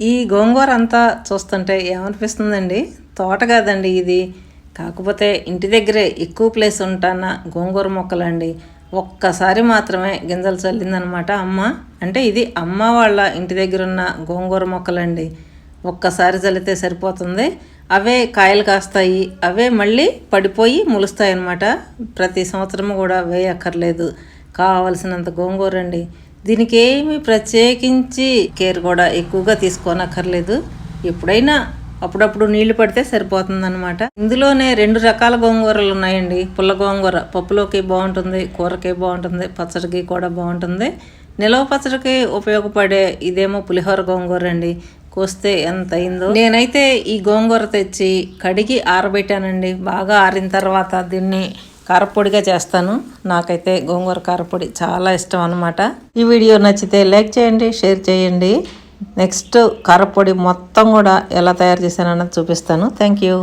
ఈ గోంగూర అంతా చూస్తుంటే ఏమనిపిస్తుందండి? తోట కాదండి ఇది. కాకపోతే ఇంటి దగ్గరే ఎక్కువ ప్లేస్ ఉంటాన గోంగూర మొక్కలండి. ఒక్కసారి మాత్రమే గింజలు చల్లిందనమాట అమ్మ. అంటే ఇది అమ్మ వాళ్ళ ఇంటి దగ్గర ఉన్న గోంగూర మొక్కలండి. ఒక్కసారి చల్లితే సరిపోతుంది. అవే కాయలు కాస్తాయి. అవే మళ్ళీ పడిపోయి ములుస్తాయి అన్నమాట ప్రతి సంవత్సరం కూడా వేయక్కర్లేదు. కావలసినంత గోంగూర అండి దీనికి ఏమి ప్రత్యేకించి కేర్ కూడా ఎక్కువగా తీసుకోనక్కర్లేదు. ఎప్పుడైనా అప్పుడప్పుడు నీళ్ళు పడితే సరిపోతుందన్నమాట. ఇందులోనే రెండు రకాల గోంగూరలు ఉన్నాయండి. పుల్ల గోంగూర పప్పులోకి బాగుంటుంది కూరకి బాగుంటుంది పచ్చడికి కూడా బాగుంటుంది. నిలవ పచ్చడికి ఉపయోగపడే ఇదేమో పులిహోర గోంగూర అండి కోస్తే ఎంత అయిందో. నేనైతే ఈ గోంగూర తెచ్చి కడిగి ఆరబెట్టానండి. బాగా ఆరిన తర్వాత దీన్ని కారపొడిగా చేస్తాను. నాకైతే గోంగూర కారపొడి చాలా ఇష్టం అనమాట ఈ వీడియో నచ్చితే లైక్ చేయండి షేర్ చేయండి. నెక్స్ట్ కారపొడి మొత్తం కూడా ఎలా తయారు చేశానన్నది చూపిస్తాను. Thank you.